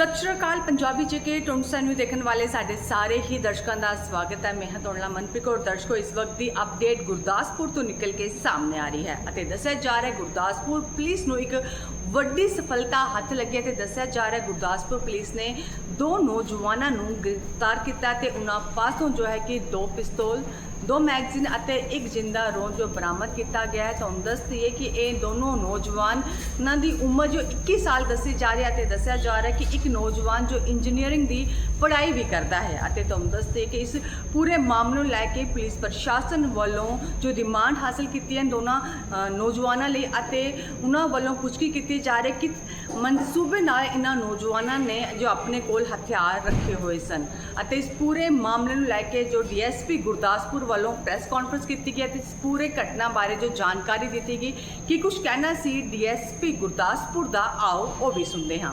ਸਤਿ ਸ਼੍ਰੀ ਅਕਾਲ, ਪੰਜਾਬੀ ਜੇਕੇ ਟੁੰਸਨ ਨੂੰ ਦੇਖਣ ਵਾਲੇ ਸਾਡੇ ਸਾਰੇ ਹੀ ਦਰਸ਼ਕਾਂ ਦਾ ਸਵਾਗਤ ਹੈ। ਮੈਂ ਹਾਂ ਤੁਹਾਡਾ ਮਨਪ੍ਰੀਤ ਕੌਰ। ਦਰਸ਼ਕੋ, ਇਸ ਵਕਤ ਦੀ ਅਪਡੇਟ ਗੁਰਦਾਸਪੁਰ ਤੋਂ ਨਿਕਲ ਕੇ ਸਾਹਮਣੇ ਆ ਰਹੀ ਹੈ। ਅਤੇ ਦੱਸਿਆ ਜਾ ਰਿਹਾ ਗੁਰਦਾਸਪੁਰ ਪੁਲਿਸ ਨੂੰ ਇੱਕ ਵੱਡੀ ਸਫਲਤਾ ਹੱਥ ਲੱਗੀ ਹੈ ਤੇ ਦੱਸਿਆ ਜਾ ਰਿਹਾ ਗੁਰਦਾਸਪੁਰ ਪੁਲਿਸ ਨੇ ਦੋ ਨੌਜਵਾਨਾਂ ਨੂੰ ਗ੍ਰਿਫਤਾਰ ਕੀਤਾ ਤੇ ਉਹਨਾਂ ਪਾਸੋਂ ਜੋ ਹੈ ਕਿ ਦੋ ਪਿਸਤੌਲ, ਦੋ ਮੈਗਜ਼ੀਨ ਅਤੇ ਇੱਕ ਜਿੰਦਾ ਰੋਂ ਜੋ ਬਰਾਮਦ ਕੀਤਾ ਗਿਆ ਹੈ। ਤੁਹਾਨੂੰ ਦੱਸ ਦਈਏ ਕਿ ਇਹ ਦੋਨੋਂ ਨੌਜਵਾਨ ਨੌਜਵਾਨਾਂ ਦੀ ਉਮਰ ਜੋ 21 ਸਾਲ ਦੱਸੀ ਜਾ ਰਹੀ ਹੈ ਤੇ ਦੱਸਿਆ ਜਾ ਰਿਹਾ ਕਿ ਇੱਕ ਨੌਜਵਾਨ ਜੋ ਇੰਜੀਨੀਅਰਿੰਗ ਦੀ ਪੜ੍ਹਾਈ ਵੀ ਕਰਦਾ ਹੈ ਅਤੇ ਤੁਹਾਨੂੰ ਦੱਸ ਦਈਏ ਕਿ ਇਸ ਪੂਰੇ ਮਾਮਲੇ ਨੂੰ ਲੈ ਕੇ ਪੁਲਿਸ ਪ੍ਰਸ਼ਾਸਨ ਵੱਲੋਂ ਜੋ ਰਿਮਾਂਡ ਹਾਸਲ ਕੀਤੀ ਹੈ ਦੋਨਾਂ ਨੌਜਵਾਨਾਂ ਲਈ ਅਤੇ ਉਹਨਾਂ ਵੱਲੋਂ ਪੁੱਛਗਿੱਛ ਕੀਤੀ ਜਾ ਰਹੀ ਕਿ ਮਨਸੂਬੇ ਨਾਲ ਇਹਨਾਂ ਨੌਜਵਾਨਾਂ ਨੇ ਜੋ ਆਪਣੇ ਕੋਲ ਹਥਿਆਰ ਰੱਖੇ ਹੋਏ ਸਨ ਅਤੇ ਇਸ ਪੂਰੇ ਮਾਮਲੇ ਨੂੰ ਲੈ ਕੇ ਜੋ ਡੀਐਸਪੀ ਗੁਰਦਾਸਪੁਰ ਵੱਲੋਂ ਪ੍ਰੈਸ ਕਾਨਫਰੰਸ ਕੀਤੀ ਗਈ ਅਤੇ ਇਸ ਪੂਰੇ ਘਟਨਾ ਬਾਰੇ ਜੋ ਜਾਣਕਾਰੀ ਦਿੱਤੀ ਗਈ, ਕਿ ਕੁਝ ਕਹਿਣਾ ਸੀ ਡੀਐਸਪੀ ਗੁਰਦਾਸਪੁਰ ਦਾ? ਆਓ, ਉਹ ਵੀ ਸੁਣਦੇ ਹਾਂ।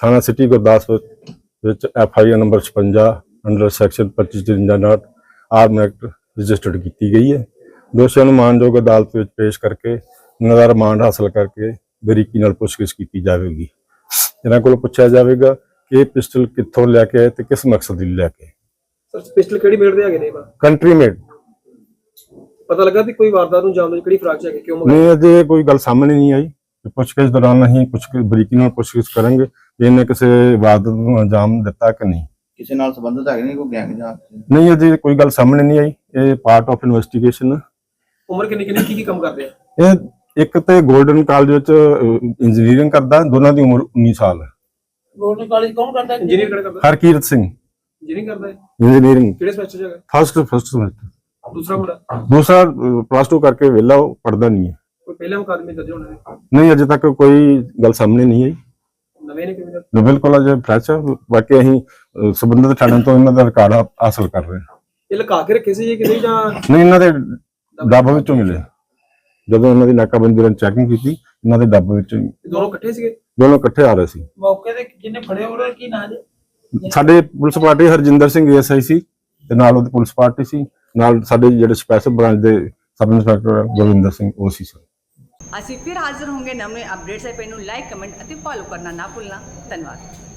ਥਾਣਾ ਸਿਟੀ ਗੁਰਦਾਸਪੁਰ ਵਿੱਚ F I R number 56 under section 2553 ਨਾਟ ਆਰਮ ਐਕਟ ਰਜਿਸਟਰਡ ਕੀਤੀ ਗਈ ਹੈ। ਦੋਸ਼ੀਆਂ ਨੂੰ ਮਾਨਯੋਗ ਅਦਾਲਤ ਵਿੱਚ ਪੇਸ਼ ਕਰਕੇ ਉਹਨਾਂ ਦਾ ਰਿਮਾਂਡ ਹਾਸਲ ਕਰਕੇ ਬਰੀਕੀ ਨਾਲ ਪੁੱਛਗਿੱਛ ਕੀਤੀ ਜਾਵੇਗੀ। ਇਹਨਾਂ ਕੋਲੋਂ ਪੁੱਛਿਆ ਜਾਵੇਗਾ ਕਿ ਇਹ ਪਿਸਟਲ ਕਿੱਥੋਂ ਲੈ ਕੇ ਆਏ ਤੇ ਕਿਸ ਮਕਸਦ ਲਈ ਲੈ ਕੇ। ਸਰ ਪਿਸਟਲ ਕਿਹੜੀ ਮੇੜ ਦੇ ਹੈਗੇ ਨੇ ਬਾ ਕੰਟਰੀ ਮੇਡ। ਪਤਾ ਲੱਗਾ ਵੀ ਕੋਈ ਵਾਰਦਾਤ ਨੂੰ ਜਾਣ ਲਈ ਕਿਹੜੀ ਫਰਾਕ ਹੈਗੇ ਕਿਉਂ ਮੰਗਾਈ ਨਹੀਂ ਅਜੇ ਕੋਈ ਗੱਲ ਸਾਹਮਣੇ ਨਹੀਂ ਆਈ। ਪੁੱਛਗਿੱਛ ਦੌਰਾਨ ਅਸੀਂ ਪੁੱਛ ਬਰੀਕੀ ਨਾਲ ਪੁੱਛਗਿੱਛ ਕਰਾਂਗੇ। ਕਿ ਇਹਨੇ ਕਿਸੇ ਵਾਰਦਾਤ ਨੂੰ ਅੰਜਾਮ ਦਿੱਤਾ ਕਿ ਨਹੀਂ? ਕਿਸੇ ਨਾਲ ਸੰਬੰਧਿਤ ਹੈਗੇ ਨੇ ਕੋਈ ਗੈਂਗ ਜਾਂ ਨਹੀਂ ਅਜੇ ਕੋਈ ਗੱਲ ਸਾਹਮਣੇ ਨਹੀਂ ਆਈ। ਇਹ ਪਾਰਟ ਆਫ ਇਨਵੈਸਟੀਗੇਸ਼ਨ ਉਮਰ ਕਿੰਨੀ ਕਿੰਨੀ ਕੀ ਕੀ ਕੰਮ ਕਰਦੇ ਆ? ਇਹ ਇੱਕ ਤੇ 골ਡਨ ਕਾਲਜ ਵਿੱਚ ਇੰਜੀਨੀਅਰਿੰਗ ਕਰਦਾ ਦੋਨਾਂ ਦੀ ਉਮਰ 19 ਸਾਲ ਹੈ ਗਵਰਨਮੈਂਟ ਕਾਲਜ ਕੌਣ ਕਰਦਾ? ਹੈ ਇੰਜੀਨੀਅਰ ਕਿਹੜਾ ਕਰਦਾ? ਹਰਕੀਰਤ ਸਿੰਘ। ਇੰਜੀਨੀਅਰ ਕਰਦਾ ਹੈ ਇੰਜੀਨੀਅਰਿੰਗ ਕਿਹੜੇ ਸਮੈਸਟਰ ਚ ਹੈਗਾ? ਫਸਟ ਫਸਟ ਸਮੈਸਟਰ ਦੂਸਰਾ ਮੁੰਡਾ? ਦੂਸਰਾ ਪਲੱਸ 2 ਕਰਕੇ ਵਿਹਲਾ ਉਹ ਪੜਦਾ ਨਹੀਂ ਹੈ। ਕੋਈ ਪਹਿਲਾ ਮੁਕਾਦਮੇ ਦਰਜ ਹੋਣੇ ਨਹੀਂ ਅਜੇ ਤੱਕ ਕੋਈ ਗੱਲ ਸਾਹਮਣੇ ਨਹੀਂ ਆਈ। ਨਵੇਂ ਨੇ ਬਿਲਕੁਲ ਅਜੇ ਫਰੈਸ਼ ਹੈ ਬਾਕੀ ਅਸੀਂ ਸੰਬੰਧਿਤ ਥਾਣਿਆਂ ਤੋਂ ਇਹਨਾਂ ਦਾ ਰਿਕਾਰਡ ਹਾਸਲ ਕਰ ਰਹੇ ਹਾਂ। ਇਹ ਲੁਕਾ ਕੇ ਰੱਖੇ ਸੀ ਜੀ ਕਿਤੇ ਜਾਂ ਨਹੀਂ ਇਹਨਾਂ ਦੇ ਡੱਬ ਵਿੱਚੋਂ ਮਿਲੇ। ਜਦੋਂ ਇਹਨਾਂ ਦੀ ਨਾਕਾਬੰਦੀ ਦੌਰਾਨ ਚੈਕਿੰਗ ਕੀਤੀ ਇਹਨਾਂ ਦੇ ਡੱਬ ਵਿੱਚੋਂ ਦੋਨੋਂ ਇਕੱਠੇ ਸੀਗੇ? ਦੋਨੋਂ ਇਕੱਠੇ ਆ ਰਹੇ ਸੀ। ਮੌਕੇ ਤੇ ਜਿਹਨੇ ਫੜੇ ਉਹਨਾਂ ਕੀ ਨਾਂ ਜੀ? ਸਾਡੇ police party Harjinder Singh SI ਸੀ ਤੇ ਨਾਲ ਉਹਦੀ ਪੁਲਿਸ ਪਾਰਟੀ ਸੀ। ਨਾਲ ਸਾਡੇ ਜਿਹੜੇ ਸਪੈਸ਼ਲ ਬ੍ਰਾਂਚ ਦੇ ਸਬ ਇੰਸਪੈਕਟਰ ਗੁਰਵਿੰਦਰ ਸਿੰਘ ਉਹ ਸੀ ਸਰ। ਅਸੀਂ ਫਿਰ ਹਾਜ਼ਰ ਹੋਵਾਂਗੇ ਨਵੇਂ ਅਪਡੇਟਸ ਹੈ ਨੂੰ ਲਾਈਕ, ਕਮੈਂਟ ਅਤੇ ਫੋਲੋ ਕਰਨਾ ਨਾ ਭੁੱਲਣਾ। ਧੰਨਵਾਦ।